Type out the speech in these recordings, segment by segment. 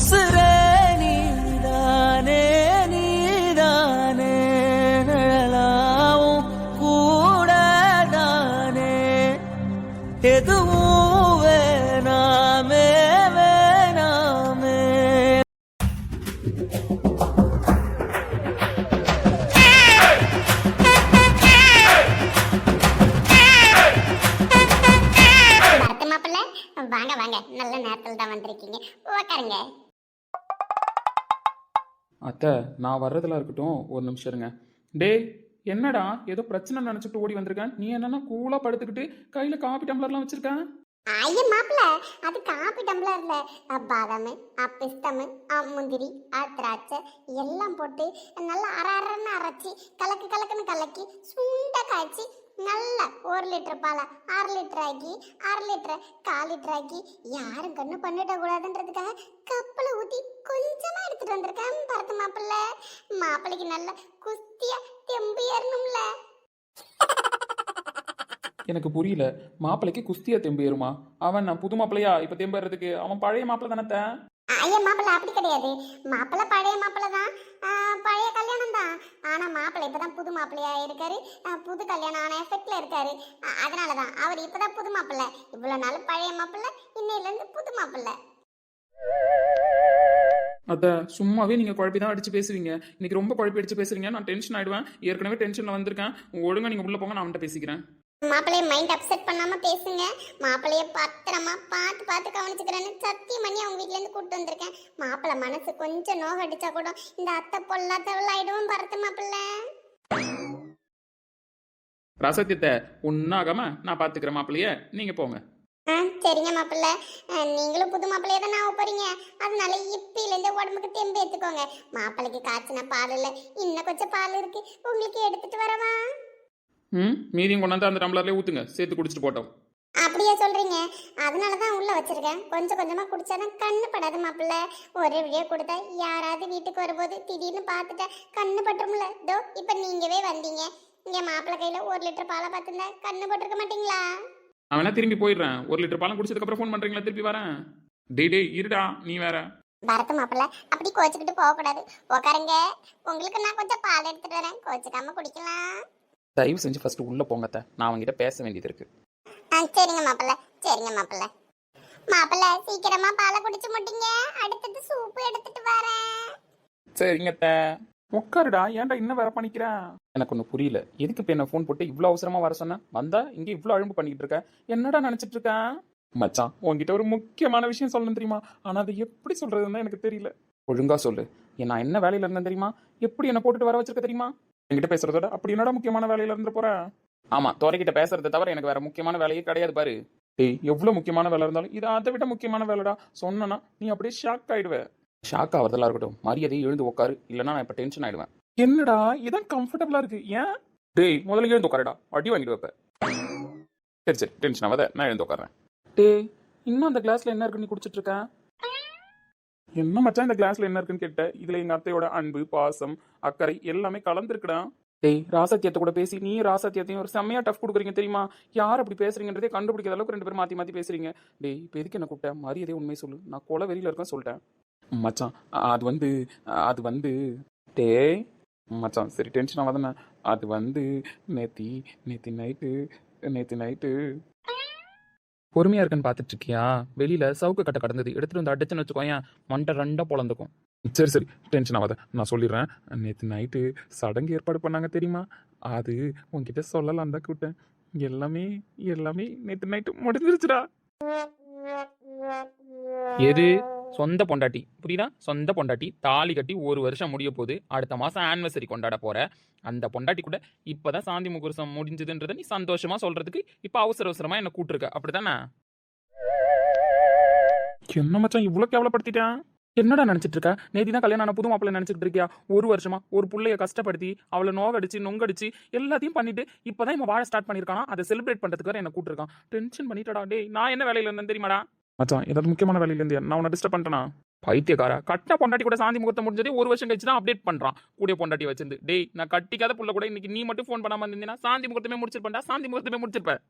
உசுரே நீதானே நீதானே நிழலாவும் கூடதானே எதுவும் நான் வர்றதுல இருக்கட்டும் ஒரு நிமிஷம் இருங்க. டேய் என்னடா ஏதோ பிரச்சனை நினச்சிட்டு ஓடி வந்திருக்கேன் நீ என்னன்னா கூலாக படுத்துக்கிட்டு கையில் காபி டம்ளர்லாம் வச்சிருக்கேன் ஐயா மாப்பிள்ள அது காபி டம்ளர்ல பாதாம் பிஸ்தம் முந்திரி ஆ, திராட்சை எல்லாம் போட்டு நல்லா அர அரன்னு அரைச்சி கலக்கு கலக்குன்னு கலக்கி சுண்ட காய்ச்சி நல்லா ஒரு லிட்டர் பாலை அரை லிட்டர் ஆக்கி அரை லிட்டர் கால் லிட்டர் ஆக்கி யாரும் கண்ணு பண்ணிட கூடாதுன்றதுக்காக கப்பில் ஊற்றி கொஞ்சமா எடுத்துட்டு வந்திருக்கேன். பரத்து மாப்பிள்ள. மாப்பிள்ளைக்கு நல்ல குஸ்தியா தெம்பு ஏறணும்ல. எனக்கு புரியல. மாப்பிள்ளைக்கு குஸ்தியா தெம்பு ஏறுமா? அவன் நான் புது மாப்பிள்ளையா இப்போ தெம்பேறதுக்கு அவன் பழைய மாப்பிள்ளை தானே ஐயா மாப்பிள்ளை அப்படி கிடையாது. மாப்பிள்ளை பழைய மாப்பிள்ளை தான். பழைய ஆனால் மாப்பிள்ளை ஆனா தான் புது மாப்பிள்ளையாக இருக்காரு. புது கல்யாணம் ஆன எஃபெக்டில் இருக்காரு. அதனால தான் அவர் இப்பதான் புது மாப்பிள்ளை. இவ்வளோ நாள் பழைய மாப்பிள்ளை இன்னையிலேருந்து புது மாப்பிள்ளை. அதை சும்மாவே நீங்கள் குழப்பி தான் அடிச்சு பேசுவீங்க. இன்னைக்கு ரொம்ப குழப்பி அடிச்சு பேசுறீங்க. நான் டென்ஷன் ஆயிடுவேன். ஏற்கனவே டென்ஷனில் வந்திருக்கேன். ஒழுங்கா நீங்கள் உள்ளே போங்க நான் அவன்கிட்ட பேசிக்கிறேன். மாப்பிள்ளைய மைண்ட் அப்செட் பண்ணாம பேசுங்க. மாப்பிள்ளைய பத்திரமா பார்த்து பார்த்து கவனிச்சுக்கிறேன்னு சத்தியம் பண்ணி அவங்க வீட்ல இருந்து கூட்டு வந்திருக்கேன். மாப்பிள்ளை மனசு கொஞ்சம் நோக அடிச்சா கூட இந்த அத்தை பொல்லாத்தவள் ஆயிடுவோம் பரத்து மாப்பிள்ளை. ரசத்தியத்தை ஒன்றாகாம நான் பார்த்துக்கிறேன் மாப்பிள்ளைய. நீங்கள் போங்க. ஆ சரிங்க மாப்பிள்ள. நீங்களும் புது மாப்பிள்ளையே தான் நான் போறீங்க? அதனால இப்பிலேருந்து உடம்புக்கு தெம்பு எடுத்துக்கோங்க மாப்பிள்ளைக்கு காய்ச்சின பால் இல்லை. இன்னும் கொஞ்சம் பால் இருக்கு. உங்களுக்கு எடுத்துட்டு வரவா? ம்? மீதியும் கொண்டாந்து அந்த டம்ளர்லேயே ஊற்றுங்க சேர்த்து குடிச்சிட்டு போட்டோம். அப்படியே சொல்றீங்க. அதனால தான் உள்ள வச்சிருக்கேன். கொஞ்சம் கொஞ்சமா குடிச்சாதான் கண்ணு படாது மாப்பிள்ள. ஒரே வழியா கொடுத்தா யாராவது வீட்டுக்கு வரும்போது திடீர்னு பார்த்துட்டா கண்ணு பட்டுரும்ல. தோ இப்போ நீங்கவே வந்தீங்க. இங்க மாப்பிள்ளை கையில ஒரு லிட்டர் பாலை பார்த்துருந்தா கண்ணு பட்டிருக்க மாட்டீங்களா? அவனா திரும்பி போயிடுறேன். ஒரு லிட்டர் பாலம் குடிச்சதுக்கப்புறம் ஃபோன் பண்ணுறீங்களா திருப்பி வரேன். டேய் டேய் இருடா நீ வேற. பரத மாப்பிள்ள. அப்படி கோச்சுக்கிட்டு போகக்கூடாது. உக்காருங்க. உங்களுக்கு நான் கொஞ்சம் பால் எடுத்துட்டு வரேன். கோச்சுக்காம குடிக்கலாம். தயவு செஞ்சு ஃபர்ஸ்ட் உள்ளே போங்கத்த நான் அவங்ககிட்ட பேச வேண்டியது இருக்கு. ஆ சரிங்க மாப்பிள்ள. சரிங்க மாப்பிள்ள. மாப்பிள்ள சீக்கிரமா பாலை குடிச்சு முட்டிங்க அடுத்தது சூப்பு எடுத்துட்டு வரேன். சரிங்கத்த உட்காருடா. ஏன்டா இன்னும் வேற பண்ணிக்கிறேன் எனக்கு ஒன்றும் புரியல. எதுக்கு இப்போ என்ன ஃபோன் போட்டு இவ்வளோ அவசரமா வர சொன்னேன் வந்தா இங்கே இவ்வளோ அழும்பு பண்ணிக்கிட்டு இருக்க. என்னடா நினச்சிட்டு இருக்கேன் மச்சான் உன்கிட்ட ஒரு முக்கியமான விஷயம் சொல்லணும் தெரியுமா? ஆனால் அதை எப்படி சொல்றதுன்னு எனக்கு தெரியல. ஒழுங்கா சொல்லு. நான் என்ன வேலையில இருந்தேன் தெரியுமா? எப்படி என்ன போட்டுட்டு வர வச்சிருக்க தெரியுமா? என்கிட்ட பேசுறதோட அப்படி என்னடா முக்கியமான வேலையில இருந்து போறேன் ஆமா துறைக்கிட்ட பேசுறதை தவிர எனக்கு வேற முக்கியமான வேலையே கிடையாது பாரு. டேய் எவ்வளவு முக்கியமான வேலை இருந்தாலும் இது அதை விட முக்கியமான வேலைடா. சொன்னா நீ அப்படியே ஷாக் ஆயிடுவ. ஷாக் ஆகிறதெல்லாம் இருக்கட்டும். மரியாதையை எழுந்து உட்காரு இல்லைன்னா நான் இப்போ டென்ஷன் ஆயிடுவேன். என்னடா? இதான் கம்ஃபர்டபுளா இருக்கு. ஏன்? டேய் முதல்ல எழுந்து உட்காரடா அடி வாங்கிட்டு வைப்ப. சரி சரி டென்ஷன் ஆகாத. நான் எழுந்து உட்காரேன் டேய் இன்னும் அந்த கிளாஸ்ல என்ன இருக்குன்னு நீ குடிச்சிட்டு இருக்கேன் என்ன மச்சான் இந்த கிளாஸ்ல என்ன இருக்குன்னு கேட்ட? இதுல எங்க அத்தையோட அன்பு பாசம் அக்கறை எல்லாமே கலந்துருக்குடா. டேய் ராசத்தியத்தை கூட பேசி நீ ராசத்தியத்தையும் ஒரு செம்மையா டஃப் கொடுக்குறீங்க தெரியுமா? யார் அப்படி பேசுறீங்கன்றதே கண்டுபிடிக்காத அளவுக்கு ரெண்டு பேரும் மாத்தி மாத்தி பேசுறீங்க. டேய் இப்போ எதுக்கு என்ன கூப்பிட்ட? மரியாதை உண்மை சொல்லு. நான் கொலை வெளியில இருக்கேன் சொல்லிட்டேன். மச்சான் அது வந்து அது வந்து டேய் மச்சான் சரி டென்ஷன் ஆகாதானே அது வந்து நேத்தி நேத்தி நைட்டு நேத்தி நைட்டு பொறுமையா இருக்குன்னு பார்த்துட்டு இருக்கியா வெளியில சவுக்கு கட்ட கடந்தது. எடுத்துட்டு வந்து அடிச்சுன்னு வச்சுக்கோயேன் மண்டை ரெண்டா பொழந்துக்கும் சரி சரி டென்ஷன் ஆகாத. நான் சொல்லிடுறேன். நேற்று நைட்டு சடங்கு ஏற்பாடு பண்ணாங்க தெரியுமா? அது உன்கிட்ட சொல்லலாம் தான் கூப்பிட்டேன். எல்லாமே எல்லாமே நேற்று நைட்டு முடிஞ்சிருச்சுடா. எது? சொந்த பொண்டாட்டி. புரியுதா? சொந்த பொண்டாட்டி. தாலி கட்டி ஒரு வருஷம் முடிய போகுது. அடுத்த மாசம் ஆனிவர்சரி கொண்டாட போற. அந்த பொண்டாட்டி கூட இப்பதான் சாந்தி முகூர்த்தம் முடிஞ்சதுன்றத நீ சந்தோஷமா சொல்றதுக்கு இப்ப அவசர அவசரமா என்ன கூட்டிருக்க அப்படிதானே என்ன மச்சான் இவ்வளவு கேவலப்படுத்திட்டேன் என்னடா நினச்சிட்டு இருக்கா நேதி தான் கல்யாணம் ஆன புது மாப்பிள்ளை நினைச்சிட்டு இருக்கியா? ஒரு வருஷமா ஒரு புள்ளைய கஷ்டப்படுத்தி அவளை நோகடிச்சு நொங்கடிச்சு எல்லாத்தையும் பண்ணிட்டு இப்பதான் இவன் வாழ ஸ்டார்ட் பண்ணியிருக்கானா? அதை செலிப்ரேட் பண்ணுறதுக்கு வேற என்ன கூட்டிருக்கான் டென்ஷன் பண்ணிட்டடா. டேய் நான் என்ன வேலையில இருந்தேன் தெரியுமாடா? மச்சான் ஏதாவது முக்கியமான வேலையில இருந்தியா? நான் உன்னை டிஸ்டர்ப் பண்ணிட்டேனா? பைத்தியக்கார கட்டின பொண்டாட்டி கூட சாந்தி முகூர்த்தம் முடிஞ்சதே ஒரு வருஷம் கழிச்சு தான் அப்டேட் பண்றான். கூட பொண்டாட்டி வச்சிருந்து. டேய் நான் கட்டிக்காத புள்ள கூட இன்னைக்கு நீ மட்டும் ஃபோன் பண்ணாம இருந்தீங்கன்னா சாந்தி முகூர்த்தமே முடிச்சிருப்பேன்டா சாந்தி முகூர்த்தமே முடிச்சிருப்பேன்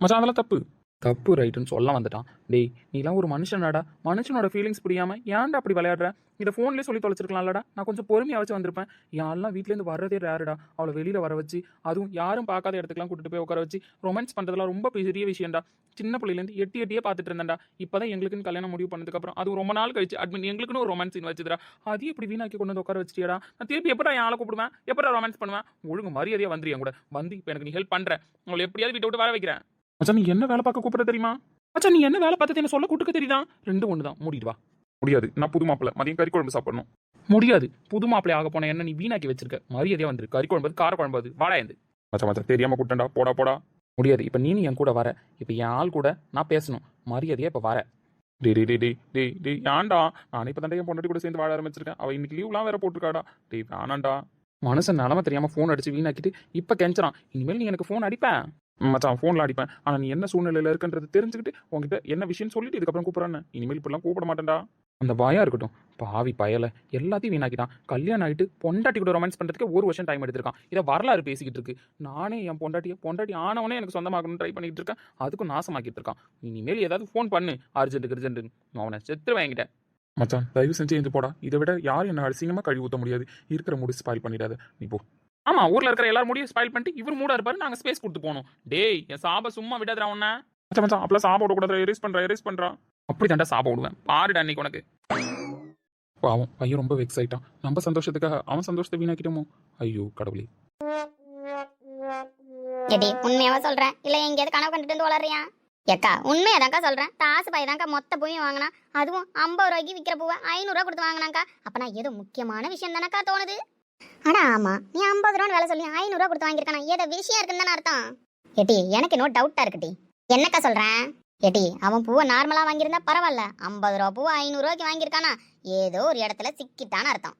மச்சான் அதெல்லாம் தப்பு. தப்பு ரைட்டுன்னு சொல்ல வந்துட்டான். டேய் நீலாம் ஒரு மனுஷனாடா. மனுஷனோட ஃபீலிங்ஸ் புரியாமல் ஏன்டா அப்படி விளையாடுற? இதை ஃபோன்லேயே சொல்லி தொலைச்சிருக்கலாம்லடா. நான் கொஞ்சம் பொறுமையாக வச்சு வந்திருப்பேன். யாரெல்லாம் வீட்டிலேருந்து வர்றதே ரேருடா அவளை வெளியில் வர வச்சு அதுவும் யாரும் பார்க்காத இடத்துக்குலாம் கூட்டிட்டு போய் உட்கார வச்சு ரொமான்ஸ் பண்ணுறதுலாம் ரொம்ப பெரிய விஷயம்டா. சின்ன பிள்ளையிலேருந்து எட்டி எட்டியே பார்த்துட்டு இருந்தேன்டா. இப்போதான் எங்களுக்குன்னு கல்யாணம் முடிவு பண்ணதுக்கப்புறம் அது ரொம்ப நாள் கழிச்சு அட்மின் எங்களுக்குன்னு ஒரு ரொமான்ஸ் சீன் வச்சுதுடா. அதையும் இப்படி வீணாக்கி கொண்டு வந்து உட்கார வச்சிட்டியாடா. நான் திருப்பி எப்படா என் ஆளை கூப்பிடுவேன்? எப்படா ரொமான்ஸ் பண்ணுவேன்? ஒழுங்கு மரியாதையாக வந்துரு என் கூட. வந்து இப்போ எனக்கு நீ ஹெல்ப் பண்ணுறேன் அவளை எப்படியாவது வீட்டை விட்டு வர வைக்கிறேன். மச்சான் நீ என்ன வேலை பார்க்க கூப்பிட தெரியுமா? மச்சான் நீ என்ன வேலை பார்த்தது என்ன சொல்ல கூட்டுக்க தெரியுதா? ரெண்டு ஒன்று தான் மூடிட்டு வா. முடியாது. நான் புது மாப்பிள்ள. மதியம் கறி குழம்பு சாப்பிடணும். முடியாது. புது மாப்பிள்ளை ஆக போன என்ன நீ வீணாக்கி வச்சிருக்க? மரியாதையா வந்துரு. கறி குழம்பு கார குழம்பு அது. மச்சா மச்சா தெரியாம கூட்டண்டா போடா போடா. முடியாது. இப்போ நீ என் கூட வர. இப்போ என் ஆள் கூட நான் பேசணும். மரியாதையா இப்போ வர. டே டே டே டே டே டே ஏன்டா? நான் இப்போ தான் என் பொண்டாட்டி கூட சேர்ந்து வாழ ஆரம்பிச்சிருக்கேன். அவள் இன்னைக்கு லீவ்லாம் வேற போட்டிருக்காடா. டே வேணாண்டா மனுஷன் நிலமை தெரியாமல் ஃபோன் அடிச்சு வீணாக்கிட்டு இப்போ கெஞ்சுறான். இனிமேல் நீ எனக்கு ஃபோன் அடிப்பேன் மச்சான் ஃபோனில் அடிப்பேன். ஆனால் நீ என்ன சூழ்நிலையில் இருக்குன்றது தெரிஞ்சுக்கிட்டு உங்ககிட்ட என்ன விஷயம் சொல்லிட்டு இதுக்கப்புறம் கூப்பிட்றேன்னு. இனிமேல் இப்படிலாம் கூப்பிட மாட்டேன்டா. அந்த பயம் இருக்கட்டும். பாவி பயலை. எல்லாத்தையும் வீணாக்கிட்டான். கல்யாணம் ஆகிட்டு பொண்டாட்டி கூட ரொமான்ஸ் பண்ணுறதுக்கு ஒரு வருஷம் டைம் எடுத்திருக்கான். இதை வரலாறு பேசிக்கிட்டு இருக்கு. நானே என் பொண்டாட்டியை பொண்டாட்டி ஆனவனே எனக்கு சொந்தமாகணும்னு ட்ரை பண்ணிட்டு இருக்கேன். அதுக்கும் நாசமாக்கிட்டு இருக்கான். இனிமேல் ஏதாவது ஃபோன் பண்ணு. அர்ஜென்ட்டுக்கு அர்ஜென்ட்டுன்னு அவனை செத்து வாங்கிட்டேன் மச்சான் தயவு செஞ்சு எழுந்து போடா. இதை விட யாரும் என்ன அசிங்கமாக கழுவி ஊற்ற முடியாது. இருக்கிற முடி ஸ்பாயில் பண்ணிடாத. நீ போ. ஆமா ஊர்ல இருக்கிற எல்லாரும் முடியும் ஸ்பாயில் பண்ணிட்டு இவர் மூடா இருப்பாரு நாங்க ஸ்பேஸ் கொடுத்து போனோம் டேய் என் சாப சும்மா விடாதடா உன்ன. மச்சான் மச்சான் அப்பலாம் சாப விடக்கூடாது எரேஸ் பண்றா எரேஸ் பண்றா. அப்படி தாண்டா சாப விடுவேன். பாருடா அன்னைக்கு உனக்கு. பாவம் பையன் ரொம்ப வெக்ஸ் ஆயிட்டான். நம்ம சந்தோஷத்துக்காக அவன் சந்தோஷத்தை வீணாக்கிட்டோமோ? ஐயோ கடவுளே. எடி உண்மையாவா சொல்றேன் இல்ல எங்கேயாவது கனவு கண்டுட்டு வந்து வளர்றியா? ஏக்கா உண்மையதாக்கா சொல்றேன். தாசு பாய் தான்க்கா மொத்த பூமியும் வாங்கினா அதுவும் ஐம்பது ரூபாய்க்கு விற்கிற பூவை ஐநூறுரூவா கொடுத்து வாங்கினாக்கா அப்ப நான் ஏதோ முக்கியமான விஷயம் தானக்கா தோணுது? ஆனா ஆமா. நீ ஐம்பது ரூபான்னு வேலை சொல்லி ஐநூறுரூவா கொடுத்து வாங்கியிருக்கானா? ஏதோ விஷயம் இருக்குன்னு தானே அர்த்தம். ஏட்டி எனக்கு இன்னும் டவுட்டா இருக்குடி என்னக்கா சொல்றேன்? ஏட்டி அவன் பூவை நார்மலா வாங்கியிருந்தா பரவாயில்ல. ஐம்பது ரூபா பூவை ஐநூறுரூவாய்க்கு வாங்கியிருக்கானா? ஏதோ ஒரு இடத்துல சிக்கிட்டான்னு அர்த்தம்.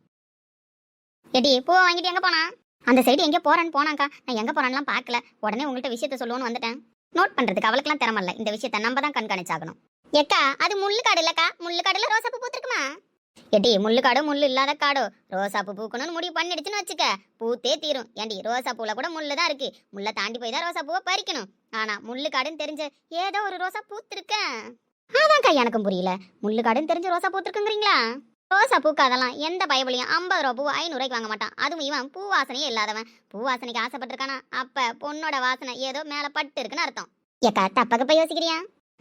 ஏட்டி பூவை வாங்கிட்டு எங்க போனா? அந்த சைடு எங்கே போறேன்னு போனாக்கா நான் எங்க போறான்லாம் பார்க்கல. உடனே உங்கள்கிட்ட விஷயத்த சொல்லுவோன்னு வந்துட்டேன். நோட் பண்றதுக்கு அவளுக்குலாம் திறமல்ல இந்த விஷயத்த நம்ம தான் கண்காணிச்சாகணும். ஏக்கா அது முள்ளுக்காடு இல்லக்கா? முள்ளுக்காடுல ரோசாப்பூ பூத்துருக்குமா? எட்டி முள்ளு காடோ முள்ளு இல்லாத காடோ. பூ பூக்கணும்னு முடிவு பண்ணிடுச்சுன்னு வச்சுக்க. பூத்தே தீரும். ஏண்டி ரோசா பூவில் கூட முள்ளு தான் இருக்கு. முள்ள தாண்டி போய் தான் ரோசா பூவை பறிக்கணும். ஆனா முள்ளுக்காடுன்னு தெரிஞ்ச ஏதோ ஒரு ரோசா பூத்திருக்கேன். அதான்க்கா எனக்கும் புரியல. முள்ளு காடுன்னு தெரிஞ்ச ரோசா பூத்திருக்குங்கிறீங்களா? ரோசா பூக்கு அதெல்லாம் எந்த பயபலியும் ஐம்பது ரூபா பூ ஐநூறுரூவாய்க்கு வாங்க மாட்டான். அதுவும் இவன் பூ வாசனையே இல்லாதவன். பூ வாசனைக்கு ஆசைப்பட்டிருக்கானா? அப்ப பொண்ணோட வாசனை ஏதோ மேல பட்டு இருக்குன்னு அர்த்தம். ஏக்கா தப்பாக போய் யோசிக்கிறியா?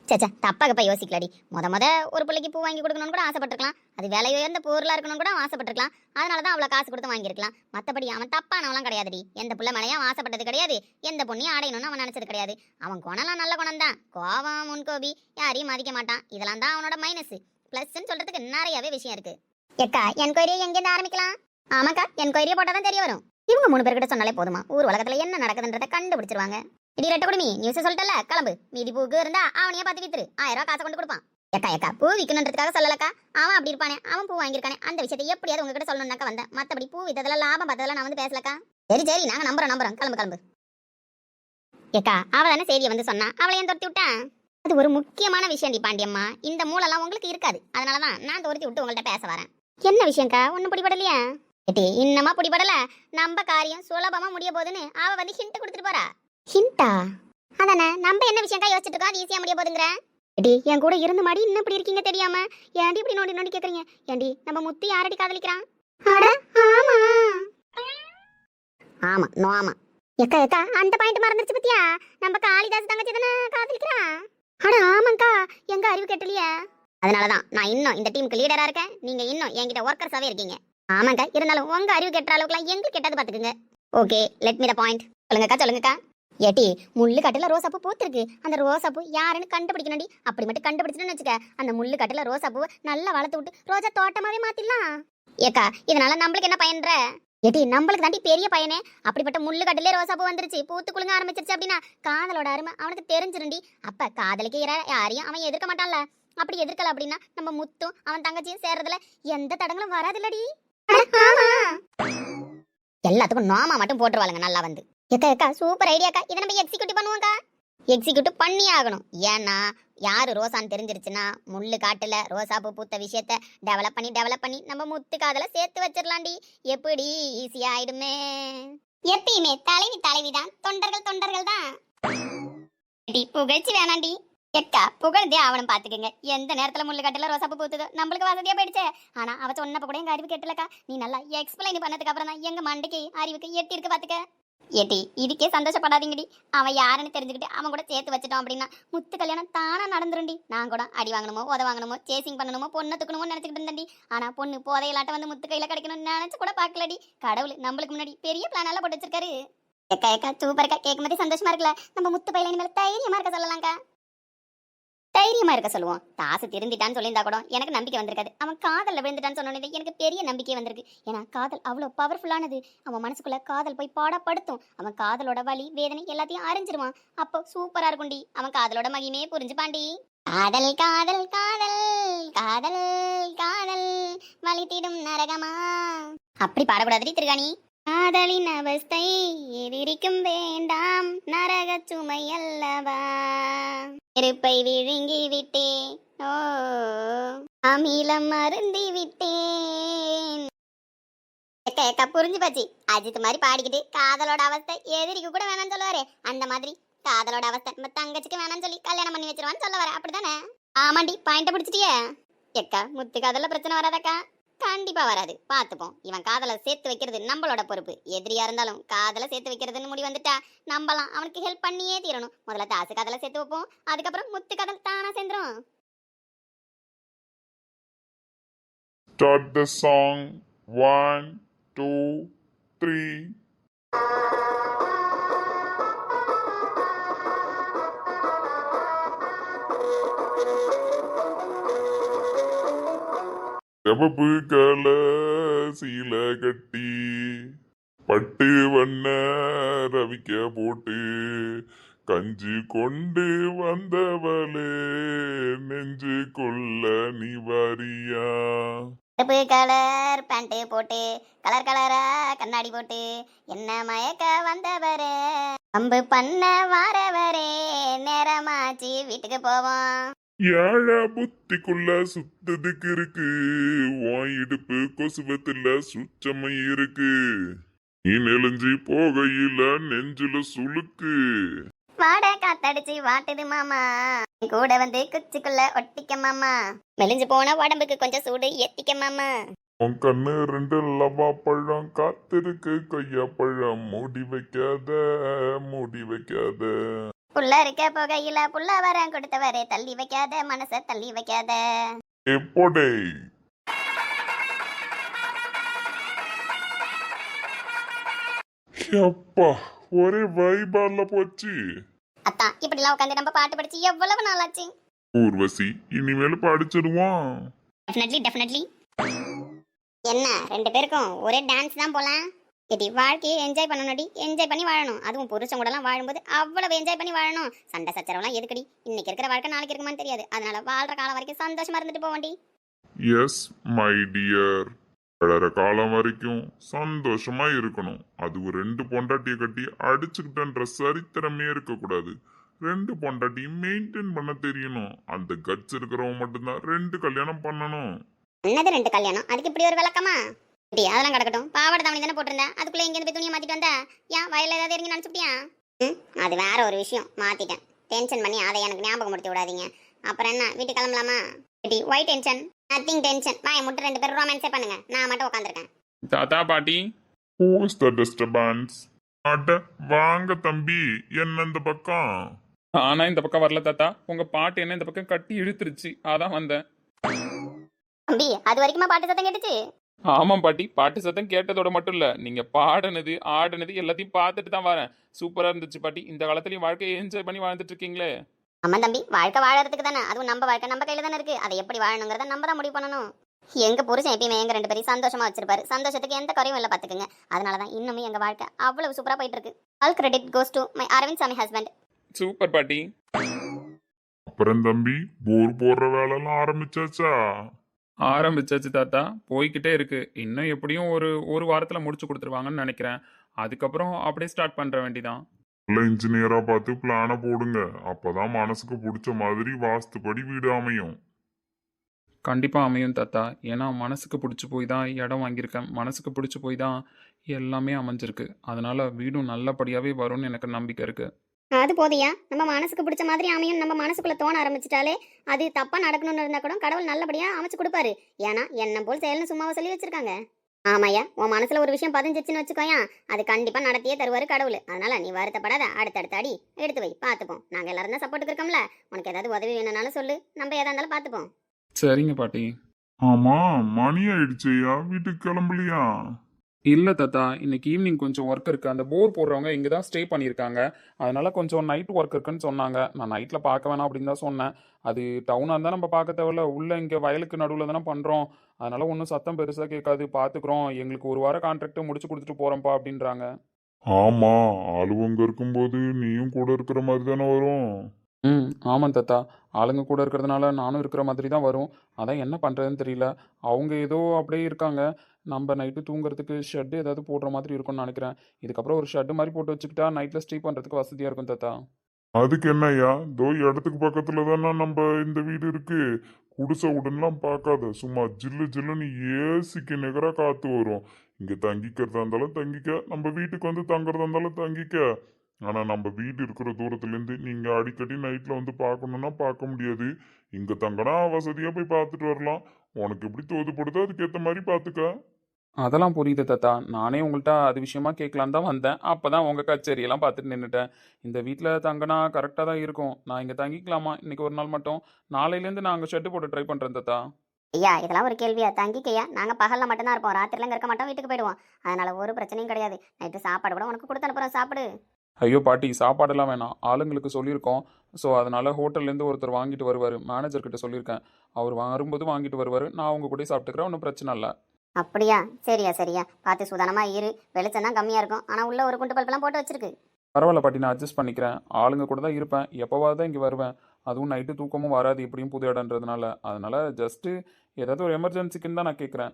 சச்சா தப்பாக போய் யோசிக்கலடி. முத முத ஒரு பிள்ளைக்கு பூ வாங்கி கொடுக்கணும்னு கூட ஆசைப்பட்டிருக்கலாம். அது விலை உயர்ந்த பொருளா இருக்கணும்னு கூட ஆசைப்பட்டிருக்கலாம். அதனால தான் அவ்வளோ காசு கொடுத்து வாங்கியிருக்கலாம். மற்றபடி அவன் தப்பானவெல்லாம் கிடையாதுடி. எந்த பிள்ளை மேலேயும் ஆசைப்பட்டது கிடையாது. எந்த பொண்ணையும் அடையணும்னு அவன் நினைச்சது கிடையாது. அவன் குணம்லாம் நல்ல குணம் தான் கோவம் முன்கோபி யாரையும் மதிக்க மாட்டான். இதெல்லாம் தான் அவனோட மைனஸ் ப்ளஸ்ன்னு சொல்றதுக்கு நிறையவே விஷயம் இருக்கு. ஏக்கா என்கொயரியை எங்கேருந்து ஆரம்பிக்கலாம்? ஆமாக்கா என்கொயரியை போட்டால் தான் தெரிய வரும். இவங்க மூணு பேர்கிட்ட சொன்னாலே போதுமா? ஊர் உலகத்தில் என்ன நடக்குதுன்றதை கண்டுபிடிச்சிருவாங்க. இடி ரெட்ட குடுமி நியூஸ் சொல்லிட்டல கிளம்பு. மீதி பூக்கு இருந்தா அவனையே பார்த்து வித்துரு. ஆயிரம் ரூபா காசை கொண்டு கொடுப்பான். ஏக்கா ஏக்கா பூ விற்கணுன்றதுக்காக சொல்லலக்கா. அவன் அப்படி இருப்பானே அவன் பூ வாங்கியிருக்கானே. அந்த விஷயத்தை எப்படியாவது உங்ககிட்ட சொல்லணும்னாக்கா வந்தேன். மத்தபடி பூ வித்ததுல லாபம் பார்த்ததுல நான் வந்து பேசலக்கா. சரி சரி நாங்க நம்புறோம் நம்புறோம். கிளம்பு கிளம்பு. ஏக்கா அவ தானே செய்தியை வந்து சொன்னா. அவளை ஏன் துரத்தி விட்டேன் அது ஒரு முக்கியமான விஷயம் டி பாண்டியம்மா இந்த மூலெல்லாம் உங்களுக்கு இருக்காது. அதனாலதான் நான் துரத்தி விட்டு உங்கள்கிட்ட பேச வரேன். என்ன விஷயம்க்கா? ஒன்னும் பிடிபடலையா? ஏட்டி இன்னமா பிடிபடல. நம்ம காரியம் சுலபமா முடிய போகுதுன்னு அவ வந்து ஹிண்ட் கொடுத்துட்டு போறா. ஹிண்டா அதானே நம்ம என்ன விஷயம்க்கா யோசிச்சுட்டு இருக்கோம்? அது ஈஸியா முடிய போதுங்கிற? ஏடி என் கூட இருந்து மாடி இன்னும் இப்படி இருக்கீங்க தெரியாம? ஏன்டி இப்படி நோண்டி நோண்டி கேக்குறீங்க? ஏண்டி நம்ம முத்து யாரடி காதலிக்கிறான்? அட ஆமா. ஆமா நோ ஆமா. எக்கா எக்கா அந்த பாயிண்ட் மறந்துருச்சு பத்தியா? நம்ம காளிதாஸ் தங்கச்சி தானே காதலிக்கிறா அட ஆமாக்கா எங்க அறிவு கெட்டலையே. அதனாலதான் நான் இன்னும் இந்த டீமுக்கு லீடரா இருக்கேன். நீங்க இன்னும் என்கிட்ட ஒர்க்கர்ஸாவே இருக்கீங்க. ஆமாங்க இருந்தாலும் உங்க அறிவு கெட்டுற அளவுக்குலாம் எங்களுக்கு கெட்டது பாத்துக்குங்க. Okay let me the point சொல்லுங்கக்கா சொல்லுங்கக்கா. ஏட்டி முள்ளு கட்டுல ரோசாப்பூ பூத்திருக்கு. அந்த ரோசாப்பூ யாருன்னு கண்டுபிடிக்கணும்டி. அப்படி மட்டும் கண்டுபிடிச்சுன்னு வச்சுக்க அந்த முள்ளு கட்டுல ரோசாப்பூவை நல்லா வளர்த்து விட்டு ரோஜா தோட்டமாவே மாத்திடலாம். ஏக்கா இதனால நம்மளுக்கு என்ன பயன்ற? ஏட்டி நம்மளுக்கு தாண்டி பெரிய பையனே. அப்படிப்பட்ட முள்ளு கட்டிலே ரோசாப்பூ வந்துருச்சு. பூத்து குலுங்க ஆரம்பிச்சிருச்சு அப்படின்னா காதலோட அருமை அவனுக்கு தெரிஞ்சிருண்டி அப்ப காதலிக்க யாரையும் அவன் எதிர்க்க மாட்டான்ல. அப்படி எதிர்க்கல அப்படின்னா நம்ம முத்தும் அவன் தங்கச்சியும் சேர்றதுல எந்த தடங்களும் வராதுல்லடி. எல்லாத்துக்கும் நாமா மட்டும் போட்டுருவாளுங்க நல்லா வந்து. எக்கா அக்கா சூப்பர் ஐடியாக்கா இதை நம்ம எக்ஸிக்யூட்டிவ் பண்ணுவோம்க்கா. எக்ஸிக்யூட்டிவ் பண்ணி ஆகணும். ஏன்னா யாரு ரோசான்னு தெரிஞ்சிருச்சுன்னா முள்ளு காட்டுல ரோசா பூ பூத்த விஷயத்த டெவலப் பண்ணி டெவலப் பண்ணி நம்ம முத்து காதல சேர்த்து வச்சிடலாண்டி எப்படி ஈஸியா ஆயிடுமே. எப்பயுமே தலைவி தலைவி தான் தொண்டர்கள் தொண்டர்கள் தான் புகழ்ச்சி வேணாண்டி எக்கா புகழ்ந்தே ஆவணம் பாத்துக்கங்க. எந்த நேரத்துல முள்ளு காட்டில் ரோசா பூ பூத்துதோ நம்மளுக்கு வசதியா போயிடுச்சே. ஆனா அவ சொன்னப்ப கூட எங்க அறிவு கெட்டலக்கா. நீ நல்லா எக்ஸ்பிளைன் பண்ணதுக்கு அப்புறம் தான் எங்க மண்டைக்கு அறிவுக்கு எட்டி இருக்கு பாத்துக்க. ஏட்டி இதுக்கே சந்தோஷப்படாதீங்கடி. அவன் யாருன்னு தெரிஞ்சுக்கிட்டு அவன் கூட சேர்த்து வச்சிட்டோம் அப்படின்னா முத்து கல்யாணம் தானா நடந்துருண்டி நான் கூட அடி வாங்கணுமோ உத வாங்கணுமோ சேசிங் பண்ணணுமோ பொண்ணை தூக்கணுமோ நினைச்சுக்கிட்டு இருந்தேன்டி. ஆனா பொண்ணு போதையிலாட்ட வந்து முத்து கையில கிடைக்கணும்னு நினைச்சு கூட பார்க்கலடி. கடவுள் நம்மளுக்கு முன்னாடி பெரிய பிளான் எல்லாம் போட்டு வச்சிருக்காரு. இயக்கா சூப்பர் இருக்கா கேட்கும் போதே சந்தோஷமா இருக்கல நம்ம முத்து பையில இனிமேல் தைரியமா இருக்க சொல்லலாம்க்கா. தைரியமா இருக்க சொல்லுவோம். தாசு திருந்திட்டான்னு சொல்லியிருந்தா கூட எனக்கு நம்பிக்கை வந்திருக்காது. அவன் காதல்ல விழுந்துட்டான்னு சொன்னோன்னே எனக்கு பெரிய நம்பிக்கை வந்திருக்கு. ஏன்னா காதல் அவ்வளோ பவர்ஃபுல்லானது அவன் மனசுக்குள்ள காதல் போய் பாடப்படுத்தும் அவன் காதலோட வலி வேதனை எல்லாத்தையும் அறிஞ்சிருவான். அப்போ சூப்பரா இருக்கும்டி அவன் காதலோட மகிமையே புரிஞ்சுப்பாண்டி காதல் காதல் காதல் காதல் காதல் வலித்திடும் நரகமா? அப்படி பாடக்கூடாதுடி திருகாணி. காதலின் அவஸ்தை எதிரிக்கும் வேண்டாம். நரக சுமை அல்லவா? நெருப்பை விழுங்கி விட்டேன் ஓ அமிலம் மருந்தி விட்டேன் ஏக்கா புரிஞ்சு போச்சு. அஜித் மாதிரி பாடிக்கிட்டு காதலோட அவஸ்தை எதிரிக்கு கூட வேணாம்னு சொல்லுவாரு. அந்த மாதிரி காதலோட அவஸ்தை நம்ம தங்கச்சிக்கு வேணாம்னு சொல்லி கல்யாணம் பண்ணி வச்சிருவான்னு சொல்ல வர அப்படிதானே? ஆமாண்டி பாயிண்ட பிடிச்சிட்டியே. எக்கா முத்து காதல பிரச்சனை வராதக்கா. கண்டிப்பா வராது. பாத்துப்போம். இவன் காதலை சேர்த்து வைக்கிறது நம்மளோட பொறுப்பு. எதிரியா இருந்தாலும் காதலை சேர்த்து வைக்கிறதுன்னு முடி வந்துட்டா நம்பலாம். அவனுக்கு ஹெல்ப் பண்ணியே தீரணும். முதல்ல தாசு காதலை சேர்த்து வைப்போம். அதுக்கப்புறம் முத்து காதல் தானா சேர்ந்துரும். Start the song. One, two, three. சிவப்பு கல சீல கட்டி பட்டு வண்ண ரவிக்க போட்டு கஞ்சி கொண்டு வந்தவளே நெஞ்சு கொள்ள நீ வரியா? கலர் பேண்ட் போட்டு கலர் கலரா கண்ணாடி போட்டு என்ன மயக்க வந்தவரே? அம்பு பண்ண வாரவரே நேரமாச்சு வீட்டுக்கு போவோம். ஏழ புத்திக்குள்ள சுத்ததுக்கு இருக்கு உன் இடுப்பு கொசுவத்துல சுச்சமை இருக்கு. நீ நெளிஞ்சு போகையில நெஞ்சுல சுளுக்கு. வாட காத்தடிச்சு வாட்டுது மாமா. கூட வந்து குச்சிக்குள்ள ஒட்டிக்க மாமா. மெலிஞ்சு போன உடம்புக்கு கொஞ்சம் சூடு ஏத்திக்க மாமா. உன் கண்ணு ரெண்டு லவா பழம் காத்திருக்கு. கொய்யா பழம் மூடி வைக்காத மூடி வைக்காத. புள்ள இருக்க போகையில புள்ள வரம் கொடுத்தவரே தள்ளி வைக்காத மனச தள்ளி வைக்காத. எப்போடே? எப்பா ஒரே வைபால போச்சு. அத்தான் இப்படிலாம் உட்காந்து நம்ம பாட்டு படிச்சு எவ்வளவு நாளாச்சு? ஊர்வசி இனிமேல் படிச்சிடுவான் டெஃபினெட்லி டெஃபினெட்லி என்ன ரெண்டு பேருக்கும் ஒரே டான்ஸ் தான் போலாம் இது வாழ்க்கையை என்ஜாய் பண்ணணும்டி என்ஜாய் பண்ணி வாழணும். அதுவும் புருஷன் கூடலாம் வாழும்போது அவ்வளவு என்ஜாய் பண்ணி வாழணும். சண்டை சச்சரவுலாம் எதுக்குடி? இன்னைக்கு இருக்கிற வாழ்க்கை நாளைக்கு இருக்குமான்னு தெரியாது. அதனால வாழ்ற காலம் வரைக்கும் சந்தோஷமா இருந்துட்டு போவோண்டி. எஸ் மை டியர் வளர காலம் வரைக்கும் சந்தோஷமா இருக்கணும். அதுவும் ரெண்டு பொண்டாட்டியை கட்டி அடிச்சுக்கிட்டன்ற சரித்திரமே இருக்கக்கூடாது. ரெண்டு பொண்டாட்டியும் மெயின்டைன் பண்ண தெரியணும். அந்த கட்ஸ் இருக்கிறவங்க மட்டும்தான் ரெண்டு கல்யாணம் பண்ணணும். என்னது ரெண்டு கல்யாணம்? அதுக்கு இப்படி ஒரு விளக்கமா? இப்படி அதெல்லாம் கிடக்கட்டும். பாவாடை தாவணி தானே போட்டிருந்தேன். அதுக்குள்ள எங்க போய் துணியை மாத்திட்டு வந்தா ஏன் வயல்ல ஏதாவது இறங்கி நினைச்சுட்டியா ம் அது வேற ஒரு விஷயம். மாத்திட்டேன். டென்ஷன் பண்ணி அதை எனக்கு ஞாபகப்படுத்தி விடாதீங்க. அப்புறம் என்ன வீட்டுக்கு கிளம்பலாமா? இப்படி ஒய் டென்ஷன் நத்திங் டென்ஷன் வாய முட்டை ரெண்டு பேரும் ரொமான்ஸே பண்ணுங்க. நான் மட்டும் உட்காந்துருக்கேன் தாத்தா பாட்டி? Is the disturbance? அட வாங்க தம்பி. என்ன இந்த பக்கம்? ஆனா இந்த பக்கம் வரல தாத்தா. உங்க பாட்டு என்ன இந்த பக்கம் கட்டி இழுத்துருச்சு. அதான் வந்தேன். தம்பி அது வரைக்குமா பாட்டு சத்தம் கேட்டுச்சு? ஆமாம் பாட்டி பாட்டு சத்தம் கேட்டதோட மட்டும் இல்ல. நீங்க பாடினது ஆடினது எல்லாத்தையும் பார்த்துட்டு தான் வரேன். சூப்பரா இருந்துச்சு பாட்டி. இந்த காலத்துலயும் வாழ்க்கையை என்ஜாய் பண்ணி வாழ்ந்துட்டு இருக்கீங்களே ஆமா தம்பி வாழ்க்கை வாழறதுக்கு தானே. அதுவும் நம்ம வாழ்க்கை நம்ம கையில தானே இருக்கு. அதை எப்படி வாழணுங்கிறத நம்ம தான் முடிவு பண்ணணும். எங்க புருஷன் எப்பயுமே எங்க ரெண்டு பேரையும் சந்தோஷமா வச்சிருப்பாரு. சந்தோஷத்துக்கு எந்த குறையும் இல்லை பாத்துக்கோங்க. அதனால தான் இன்னுமே எங்க வாழ்க்கை அவ்வளவு சூப்பரா போயிட்டு இருக்கு all credit goes to my Aravind Sami husband super பாட்டி. அப்புறம் தம்பி போர் போடுற வேலைலாம் ஆரம்பிச்சாச்சா? ஆரம்பிச்சாச்சு தாத்தா. போய்கிட்டே இருக்கு. இன்னும் எப்படியும் ஒரு ஒரு வாரத்துல முடிச்சு கொடுத்துருவாங்கன்னு நினைக்கிறேன். அதுக்கப்புறம் அப்படியே ஸ்டார்ட் பண்ற வேண்டிதான். நல்ல இன்ஜினியரா பார்த்து பிளான போடுங்க. அப்பதான் மனசுக்கு பிடிச்ச மாதிரி வாஸ்துபடி வீடு அமையும். கண்டிப்பா அமையும் தாத்தா. ஏன்னா மனசுக்கு பிடிச்சி போய் தான் இடம் வாங்கியிருக்கேன். மனசுக்கு பிடிச்சி போய் தான் எல்லாமே அமைஞ்சிருக்கு. அதனால வீடும் நல்லபடியாவே வரும்னு எனக்கு நம்பிக்கை இருக்கு. அது போதியா? நம்ம மனசுக்கு பிடிச்ச மாதிரி அமையும். நம்ம மனசுக்குள்ள தோண ஆரம்பிச்சிட்டாலே அது தப்பா நடக்கணும்னு இருந்தா கூட கடவுள் நல்லபடியா அமைச்சு கொடுப்பாரு. ஏன்னா என்ன போல் செயல்னு சும்மாவை சொல்லி வச்சிருக்காங்க. ஆமாய்யா உன் மனசுல ஒரு விஷயம் பதிஞ்சிச்சுன்னு வச்சுக்கோயா அது கண்டிப்பா நடத்தியே தருவாரு கடவுள். அதனால நீ வருத்தப்படாத. அடுத்தடுத்த அடி எடுத்து வை. பார்த்துப்போம் நாங்க எல்லாரும் தான் சப்போர்ட்டுக்கு இருக்கோம்ல. உனக்கு ஏதாவது உதவி வேணும்னாலும் சொல்லு. நம்ம ஏதா இருந்தாலும் பார்த்துப்போம் சரிங்க பாட்டி. ஆமா மணி ஆயிடுச்சேயா வீட்டுக்கு கிளம்பலையா? இல்லை தாத்தா இன்னைக்கு ஈவினிங் கொஞ்சம் ஒர்க் இருக்கு. அந்த போர் போடுறவங்க இங்கே தான் ஸ்டே பண்ணியிருக்காங்க. அதனால கொஞ்சம் நைட் ஒர்க் இருக்குன்னு சொன்னாங்க. நான் நைட்டில் பார்க்க வேணாம் அப்படின்னு தான் சொன்னேன். அது டவுனாக இருந்தால் நம்ம பார்க்க தேவையில்ல. உள்ள இங்கே வயலுக்கு நடுவில் தானே பண்ணுறோம் அதனால ஒன்றும் சத்தம் பெருசாக கேட்காது. பார்த்துக்குறோம் எங்களுக்கு ஒரு வாரம் கான்ட்ராக்ட் முடிச்சு கொடுத்துட்டு போகிறோம்ப்பா அப்படின்றாங்க. ஆமா ஆளுவங்க இருக்கும்போது நீயும் கூட இருக்கிற மாதிரி தானே வரும். ம் ஆமாம் தாத்தா. ஆளுங்க கூட இருக்கிறதுனால நானும் இருக்கிற மாதிரி தான் வரும். அதான் என்ன பண்ணுறதுன்னு தெரியல. அவங்க ஏதோ அப்படியே இருக்காங்க. நம்ம நைட்டு தூங்குறதுக்கு ஷெட்டு ஏதாவது போடுற மாதிரி இருக்கும்னு நினைக்கிறேன். இதுக்கப்புறம் ஒரு ஷெட்டு மாதிரி போட்டு வச்சுக்கிட்டா நைட்டில் ஸ்டே பண்ணுறதுக்கு வசதியாக இருக்கும் தாத்தா. அதுக்கு என்னய்யா? தோ இடத்துக்கு பக்கத்துல தானே நம்ம இந்த வீடு இருக்கு. குடிசை உடனெலாம் பார்க்காத. சும்மா ஜில்லு ஜில்லுன்னு ஏசிக்கு நிகராக காத்து வரும். இங்கே தங்கிக்கிறதா இருந்தாலும் தங்கிக்க. நம்ம வீட்டுக்கு வந்து தங்குறதா இருந்தாலும் தங்கிக்க. ஆனால் நம்ம வீடு இருக்கிற தூரத்துலேருந்து நீங்கள் அடிக்கடி நைட்டில் வந்து பார்க்கணுன்னா பார்க்க முடியாது. இங்கே தங்கினா வசதியாக போய் பார்த்துட்டு வரலாம். உனக்கு எப்படி தோதுப்படுதோ அதுக்கேற்ற மாதிரி பார்த்துக்க. அதெல்லாம் புரியுது தாத்தா. நானே உங்கள்கிட்ட அது விஷயமா கேட்கலான்னு தான் வந்தேன். அப்போ தான் உங்கள் கச்சேரியெல்லாம் பார்த்துட்டு நின்றுட்டேன் இந்த வீட்டில் தங்கினா கரெக்டாக தான் இருக்கும். நான் இங்கே தங்கிக்கலாமா? இன்னைக்கு ஒரு நாள் மட்டும். நாளையிலேருந்து நான் அங்கே ஷெட்டு போட்டு ட்ரை பண்ணுறேன் தாத்தா. ஐயா இதெல்லாம் ஒரு கேள்வியா? தங்கிக்கையா? நாங்க பகல்ல மட்டும்தான் இருப்போம். ராத்திரில இங்க இருக்க மாட்டோம். வீட்டுக்கு போயிடுவோம். அதனால ஒரு பிரச்சனையும் கிடையாது. நைட்டு சாப்பாடு கூட உனக்கு கொடுத்து அனுப்புறோம் சாப்பிடு. ஐயோ பாட்டி சாப்பாடெல்லாம் வேணாம். ஆளுங்களுக்கு சொல்லியிருக்கோம். ஸோ அதனால ஹோட்டல்லேருந்து ஒருத்தர் வாங்கிட்டு வருவார். மேனேஜர்கிட்ட சொல்லியிருக்கேன். அவர் வரும்போது வாங்கிட்டு வருவார். நான் அவங்க கூட சாப்பிட்டுக்கிறேன். ஒன்றும் பிரச்சனை இல்லை. அப்படியா? சரியா சரியா. பார்த்து சூதானமா இரு. வெளிச்சம் தான் கம்மியா இருக்கும். ஆனா உள்ள ஒரு குண்டு பல்பெல்லாம் போட்டு வச்சிருக்கு. பரவாயில்ல பாட்டி நான் அட்ஜஸ்ட் பண்ணிக்கிறேன். ஆளுங்க கூட தான் இருப்பேன். எப்போவாவது தான் இங்கே வருவேன். அதுவும் நைட்டு தூக்கமும் வராது. எப்படியும் புது இடன்றதுனால அதனால ஜஸ்ட்டு ஏதாவது ஒரு எமர்ஜென்சிக்குன்னு தான் நான் கேட்குறேன்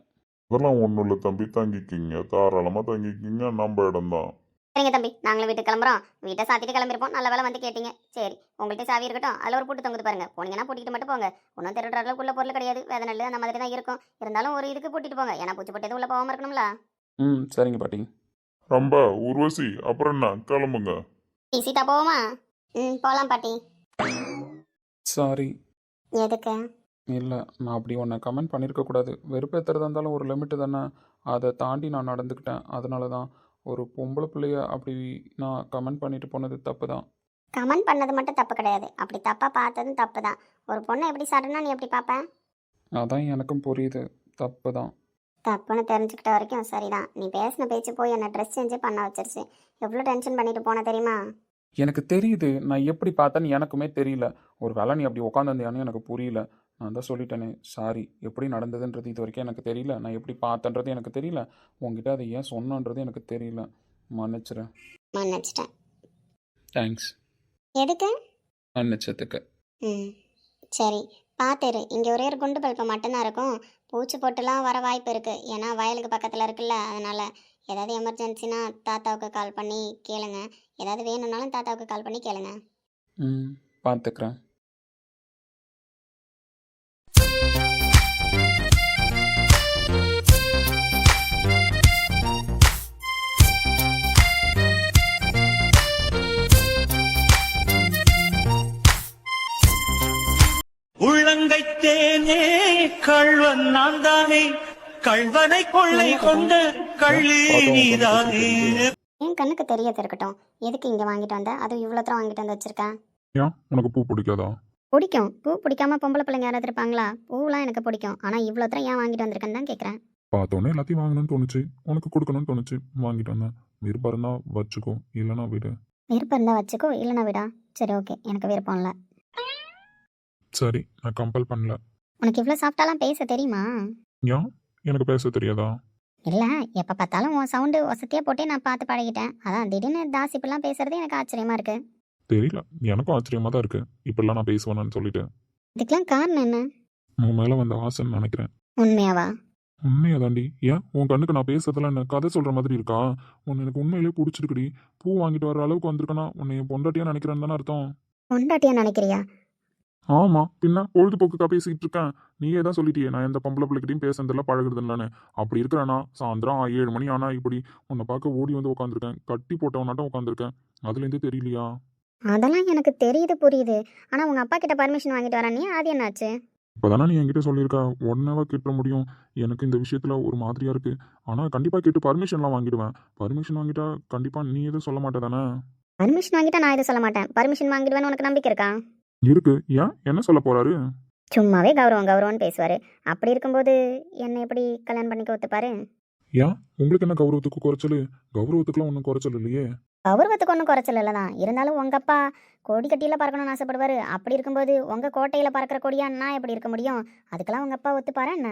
அதெல்லாம் ஒன்றும் இல்லை தம்பி. தங்கிக்கிங்க. தாராளமாக தங்கிக்கிங்க. நம்ம இடம்தான். சரிங்க தம்பி நாங்களும் வீட்டுக்கு கிளம்புறோம். வீட்டை சாத்திட்டு கிளம்பிருப்போம். நல்ல வேலை வந்து கேட்டீங்க. சரி உங்கள்கிட்ட சாவி இருக்கட்டும். அதில் ஒரு பூட்டு தொங்குது பாருங்க. போனீங்கன்னா பூட்டிட்டு மட்டும் போங்க. ஒன்றும் திருடுற அளவுக்கு உள்ள பொருள் கிடையாது. வேத நெல் அந்த மாதிரி தான் இருக்கும். இருந்தாலும் ஒரு இதுக்கு பூட்டிட்டு போங்க. ஏன்னா பூச்சி போட்டு எதுவும் உள்ள போகாம இருக்கணும்ல. ம் சரிங்க பாட்டி. ரொம்ப உர்வசி அப்புறம் என்ன? கிளம்புங்க. நீ சீதா போவோமா? ம் போகலாம் பாட்டி. சாரி எதுக்கு? இல்லை நான் அப்படி ஒன்றை கமெண்ட் பண்ணியிருக்க கூடாது. வெறுப்பேற்றுறதா இருந்தாலும் ஒரு லிமிட்டு தானே. அதை தாண்டி நான் நடந்துக்கிட்டேன். அதனால தான் ஒரு பொம்பளை பிள்ளைய அப்படி நான் கமெண்ட் பண்ணிட்டு போனது தப்பு தான் கமெண்ட் பண்ணது மட்டும் தப்பு கிடையாது. அப்படி தப்பா பார்த்ததும் தப்பு தான் ஒரு பொண்ணை எப்படி சடனா நீ எப்படி பார்ப்ப? அதான் எனக்கும் புரியுது. தப்பு தான் தப்புன்னு தெரிஞ்சுக்கிட்ட வரைக்கும் சரிதான். நீ பேசின பேச்சு போய் என்ன ட்ரெஸ் சேஞ்சே பண்ண வச்சிருச்சு. எவ்வளோ டென்ஷன் பண்ணிட்டு போன தெரியுமா? எனக்கு தெரியுது. நான் எப்படி பார்த்தேன்னு எனக்குமே தெரியல. ஒரு வேளை நீ அப்படி உட்காந்துருந்தியான்னு எனக்கு புரியல. நான் தான் சொல்லிட்டேனே சாரி எப்படி நடந்ததுன்றது இது வரைக்கும் எனக்கு தெரியல. நான் எப்படி பார்த்தேன்றது எனக்கு தெரியல. உங்ககிட்ட அதை ஏன் சொன்னன்றது எனக்கு தெரியல. மன்னிச்சிடுறேன் மன்னிச்சிட்டேன். தேங்க்ஸ் எதுக்கு? மன்னிச்சதுக்கு. ம். சரி பார்த்துரு இங்கே ஒரே ஒரு குண்டு பல்பு மட்டும்தான் இருக்கும். பூச்சி போட்டுலாம் வர வாய்ப்பு இருக்குது ஏன்னா வயலுக்கு பக்கத்தில் இருக்குல்ல அதனால் ஏதாவது எமர்ஜென்சினா தாத்தாவுக்கு கால் பண்ணி கேளுங்க. ஏதாவது வேணும்னாலும் தாத்தாவுக்கு கால் பண்ணி கேளுங்க. ம் பார்த்துக்கிறேன் உள்ளங்கை தேனே கள்வன் நான் தானே கள்வனை கொள்ளை கொண்ட கள்ளி நீதானே. என் கண்ணுக்கு தெரியது இருக்கட்டும். எதுக்கு இங்கே வாங்கிட்டு வந்த? அதுவும் இவ்வளோ தூரம் வாங்கிட்டு வந்து வச்சிருக்கேன் ஏன்? உனக்கு பூ பிடிக்காதா? பிடிக்கும். பூ பிடிக்காம பொம்பளை பிள்ளைங்க யாராவது இருப்பாங்களா? பூலாம் எனக்கு பிடிக்கும். ஆனால் இவ்வளோ தூரம் ஏன் வாங்கிட்டு வந்திருக்கேன்னு தான் கேட்குறேன் பார்த்தோன்னே எல்லாத்தையும் வாங்கணும்னு தோணுச்சு. உனக்கு கொடுக்கணும்னு தோணுச்சு. வாங்கிட்டு வந்தேன். விருப்பம் இருந்தா வச்சுக்கோ. இல்லைன்னா விடு. விருப்பம் இருந்தால் வச்சுக்கோ. இல்லைனா விடா. சரி ஓகே. எனக்கு விருப்பம் இல்லை. சரி நான் கம்பல் பண்ணல. உனக்கு இவ்வளோ சாப்பிட்டாலாம் பேச தெரியுமா? ஏன் எனக்கு பேச தெரியாதா? இல்லை எப்போ பார்த்தாலும் உன் சவுண்டு வசதியாக போட்டே நான் பார்த்து பழகிட்டேன். அதான் திடீர்னு தாசிப்பெல்லாம் பேசுறது எனக்கு ஆச்சரியமா இருக்கு. தெரியல எனக்கும் ஆச்சரியமா தான் இருக்கு. இப்பெல்லாம் நான் பேசுவேன்னு சொல்லிட்டு. இதுக்கெல்லாம் காரணம் என்ன? உன் மேல வந்த ஆசைன்னு நினைக்கிறேன். உண்மையாவா? உண்மையா தாண்டி. ஏன்? உன் கண்ணுக்கு நான் பேசுறதுல என்ன கதை சொல்ற மாதிரி இருக்கா? உன்னை எனக்கு உண்மையிலேயே பிடிச்சிருக்குடி. பூ வாங்கிட்டு வர அளவுக்கு வந்திருக்கனா உன்னை என் பொண்டாட்டியா நினைக்கிறேன்னு தானே அர்த்தம். கொண்டாட்டியா நினைக்கிறியா? ஆமா பின்ன பொழுதுபோக்குக்கா பேசிக்கிட்டு இருக்கேன். நீயே தான் சொல்லிட்டியே நான் எந்த பொம்பளை பிள்ளைகிட்டையும் பேசுறதில்ல பழகுறது இல்லைன்னு அப்படி இருக்கிறேனா சாயந்தரம் ஏழு மணி ஆனா இப்படி உன்னை பார்க்க ஓடி வந்து உட்காந்துருக்கேன் கட்டி போட்டவனாட்டம் உட்காந்துருக்கேன் அதுலேருந்தே தெரியலையா? அதெல்லாம் எனக்கு தெரியுது புரியுது. ஆனால் உங்கள் அப்பா கிட்ட பர்மிஷன் வாங்கிட்டு வரேன் நீ அது என்னாச்சு? இப்போதானே நீ என்கிட்ட சொல்லியிருக்க? உடனேவா கேட்ட முடியும். எனக்கு இந்த விஷயத்துல ஒரு மாதிரியா இருக்கு. ஆனா கண்டிப்பா கேட்டு பர்மிஷன்லாம் வாங்கிடுவேன். பர்மிஷன் வாங்கிட்டா கண்டிப்பா நீ எதுவும் சொல்ல மாட்டே தானே பர்மிஷன் வாங்கிட்டா நான் எதுவும் சொல்ல மாட்டேன். பர்மிஷன் வாங்கிடுவேன்னு உனக்கு நம்பிக்கை இருக்கா? இருக்கு. ஏன்? என்ன சொல்ல போறாரு? சும்மாவே கௌரவம் கௌரவம்னு பேசுவார். அப்படி இருக்கும்போது என்னை எப்படி கல்யாணம் பண்ணிக்க ஒத்துப்பாரு? ஏன்? உங்களுக்கு என்ன கௌரவத்துக்கு குறைச்சல்? கௌரவத்துக்குலாம் ஒன்றும் குறைச்சல் இல்லையே. கௌரவத்துக்கு ஒன்றும் குறைச்சல் இல்லை தான். இருந்தாலும் உங்கள் அப்பா கொடி கட்டியில் பறக்கணும்னு ஆசைப்படுவார். அப்படி இருக்கும்போது உங்கள் கோட்டையில் பறக்கிற கொடியா நான் எப்படி இருக்க முடியும்? அதுக்கெல்லாம் உங்கள் அப்பா ஒத்துப்பாரா என்ன?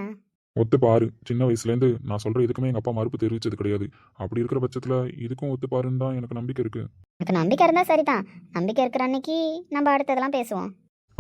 ஒத்து பாரு. சின்ன வயசுலேருந்து நான் சொல்ற இதுக்குமே எங்க அப்பா மறுப்பு தெரிவிச்சது கிடையாது. அப்படி இருக்கிற பட்சத்துல இதுக்கும் ஒத்து பாருன்னு தான் எனக்கு நம்பிக்கை இருக்கு. எனக்கு நம்பிக்கை இருந்தால் சரிதான். நம்பிக்கை இருக்கிற அன்னைக்கு நம்ம அடுத்ததெல்லாம் பேசுவோம்.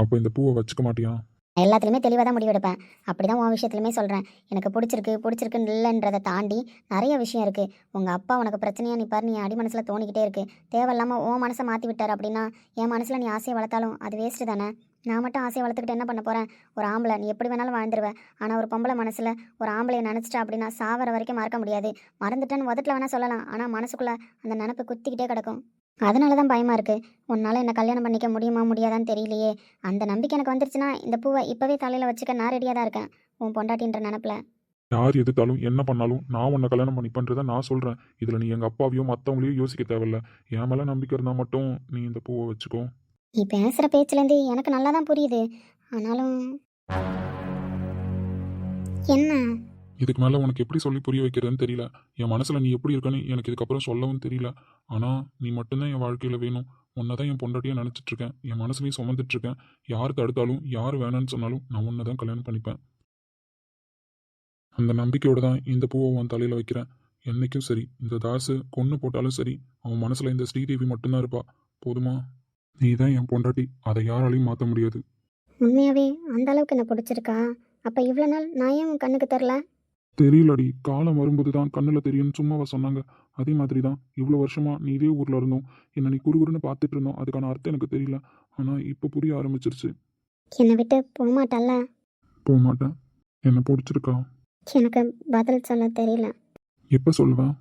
அப்போ இந்த பூவை வச்சுக்க மாட்டியா? எல்லாத்துலேயுமே தெளிவாக தான் முடிவெடுப்பேன் அப்படி தான் உன் விஷயத்துலையுமே சொல்கிறேன் எனக்கு பிடிச்சிருக்கு பிடிச்சிருக்குன்னு இல்லைன்றதை தாண்டி நிறைய விஷயம் இருக்குது உங்கள் அப்பா உனக்கு பிரச்சனையாக நிற்பார் நீ அடி மனசில் தோணிக்கிட்டே இருக்கு. தேவையில்லாமல் உன் மனசை மாற்றி விட்டார் அப்படின்னா என் மனசில் நீ ஆசையை வளர்த்தாலும் அது வேஸ்ட்டு தானே? நான் மட்டும் ஆசையை வளர்த்துக்கிட்டு என்ன பண்ண போகிறேன் ஒரு ஆம்பளை நீ எப்படி வேணாலும் வாழ்ந்துருவேன் ஆனால் ஒரு பொம்பளை மனசில் ஒரு ஆம்பளையை நினச்சிட்டா அப்படின்னா சாவர வரைக்கும் மறக்க முடியாது. மறந்துட்டேன்னு உதட்டில் வேணால் சொல்லலாம். ஆனால் மனசுக்குள்ளே அந்த நினப்பு குத்திக்கிட்டே கிடக்கும். அதனால தான் பயமாக இருக்குது உன்னால் என்ன கல்யாணம் பண்ணிக்க முடியுமா முடியாதான்னு தெரியலையே. அந்த நம்பிக்கை எனக்கு வந்துருச்சுன்னா இந்த பூவை இப்போவே தலையில் வச்சுக்க நான் ரெடியாக தான் இருக்கேன் உன் பொண்டாட்டின்ற நினப்பில். யார் எதிர்த்தாலும் என்ன பண்ணாலும் நான் உன்னை கல்யாணம் பண்ணிப்பன்றதை நான் சொல்கிறேன் இதில் நீ எங்கள் அப்பாவையும் மற்றவங்களையும் யோசிக்க தேவையில்ல. என் மேலே நம்பிக்கை இருந்தால் மட்டும் நீ இந்த பூவை வச்சுக்கோ. நீ பேசுகிற பேச்சுலேருந்து எனக்கு நல்லா தான் புரியுது. ஆனாலும் என்ன? இதுக்கு மேல உனக்கு எப்படி சொல்லி புரிய வைக்கிறதுன்னு தெரியல. என் மனசுல நீ எப்படி இருக்கன்னு எனக்கு இதுக்கப்புறம் சொல்லவும் தெரியல. ஆனா நீ மட்டும்தான் என் வாழ்க்கையில வேணும். உன்னை தான் என் பொண்டாட்டியாக நினைச்சிட்டு இருக்கேன். என் மனசுலையும் சுமந்துட்டு இருக்கேன். யார் தடுத்தாலும் யார் வேணாம்னு சொன்னாலும் நான் உன்னை தான் கல்யாணம் பண்ணிப்பேன். அந்த நம்பிக்கையோடு தான் இந்த பூவை உன் தலையில் வைக்கிறேன். என்னைக்கும் சரி. இந்த தாசு கொன்று போட்டாலும் சரி. அவன் மனசில் இந்த ஸ்ரீதேவி மட்டும்தான் இருப்பா. போதுமா? நீ தான் என் பொண்டாட்டி. அதை யாராலையும் மாற்ற முடியாது. உண்மையாகவே அந்த அளவுக்கு என்ன பிடிச்சிருக்கா? அப்போ இவ்வளோ நாள் நான் ஏன் உன் கண்ணுக்கு தெரில தெரியலடி. காலம் வரும்போது தான் கண்ணில் தெரியும்னு சும்மாவா சொன்னாங்க. அதே மாதிரி தான் இவ்வளோ வருஷமா நீ இதே ஊரில் இருந்தோம். என்ன நீ குறுகுறுன்னு பார்த்துட்டு இருந்தோம். அதுக்கான அர்த்தம் எனக்கு தெரியல. ஆனால் இப்போ புரிய ஆரம்பிச்சிருச்சு. என்னை விட்டு போக மாட்டல்ல போக மாட்டேன் என்ன பிடிச்சிருக்கா? எனக்கு பதில் சொல்ல தெரியல. எப்போ சொல்லுவேன்